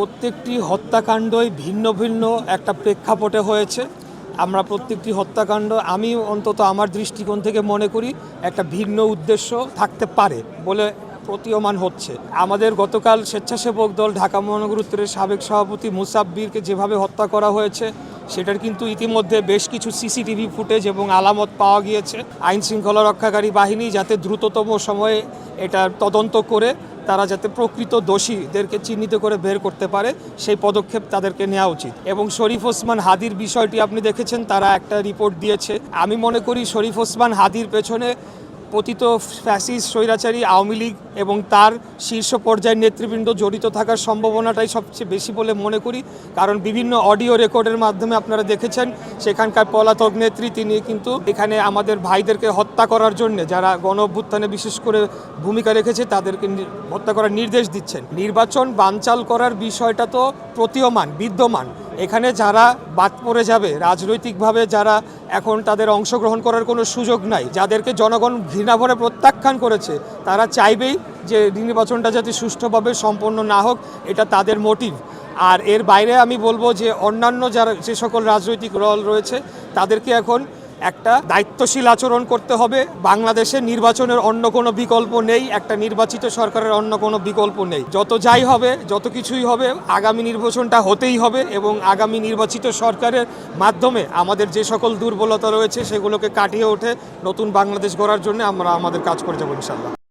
প্রত্যেকটি হত্যাকাণ্ডই ভিন্ন ভিন্ন একটা প্রেক্ষাপটে হয়েছে। আমরা প্রত্যেকটি হত্যাকাণ্ড, আমি অন্তত আমার দৃষ্টিকোণ থেকে মনে করি, একটা ভিন্ন উদ্দেশ্য থাকতে পারে বলে প্রতীয়মান হচ্ছে। আমাদের গতকাল স্বেচ্ছাসেবক দল ঢাকা মহানগর উত্তরের সাবেক সভাপতি মুসাব্বিরকে যেভাবে হত্যা করা হয়েছে সেটার কিন্তু ইতিমধ্যে বেশ কিছু সিসিটিভি ফুটেজ এবং আলামত পাওয়া গিয়েছে। আইন শৃঙ্খলা রক্ষাকারী বাহিনী যাতে দ্রুততম সময়ে এটার তদন্ত করে, তারা যাতে প্রকৃত দোষীদেরকে চিহ্নিত করে বের করতে পারে, সেই পদক্ষেপ তাদেরকে নেওয়া উচিত। এবং শরীফ ওসমান হাদির বিষয়টি আপনি দেখেছেন, তারা একটা রিপোর্ট দিয়েছে। আমি মনে করি শরীফ ওসমান হাদির পেছনে পতিত ফ্যাসিস স্বৈরাচারী, আওয়ামী লীগ এবং তার শীর্ষ পর্যায়ের নেতৃবৃন্দ জড়িত থাকার সম্ভাবনাটাই সবচেয়ে বেশি বলে মনে করি। কারণ বিভিন্ন অডিও রেকর্ডের মাধ্যমে আপনারা দেখেছেন, সেখানকার পলাতক নেত্রী তিনি কিন্তু এখানে আমাদের ভাইদেরকে হত্যা করার জন্য যারা গণ অভ্যুত্থানে বিশেষ করে ভূমিকা রেখেছে, তাদেরকে হত্যা করার নির্দেশ দিচ্ছেন। নির্বাচন বানচাল করার বিষয়টা তো প্রতীয়মান, বিদ্যমান। এখানে যারা বাদ পড়ে যাবে, রাজনৈতিকভাবে যারা এখন তাদের অংশগ্রহণ করার কোনো সুযোগ নাই, যাদেরকে জনগণ ঘৃণাভরে প্রত্যাখ্যান করেছে, তারা চাইবেই যে নির্বাচনটা যাতে সুষ্ঠুভাবে সম্পন্ন না হোক, এটা তাদের মোটিভ আর এর বাইরে আমি বলব যে অন্যান্য যারা, যে সকল রাজনৈতিক দল রয়েছে, তাদেরকে এখন একটা দায়িত্বশীল আচরণ করতে হবে। বাংলাদেশে নির্বাচনের অন্য কোনো বিকল্প নেই, একটা নির্বাচিত সরকারের অন্য কোনো বিকল্প নেই। যত যাই হবে, যত কিছুই হবে, আগামী নির্বাচনটা হতেই হবে এবং আগামী নির্বাচিত সরকারের মাধ্যমে আমাদের যে সকল দুর্বলতা রয়েছে, সেগুলোকে কাটিয়ে ওঠে। নতুন বাংলাদেশ গড়ার জন্য আমরা আমাদের কাজ করে যাব ইনশাল্লাহ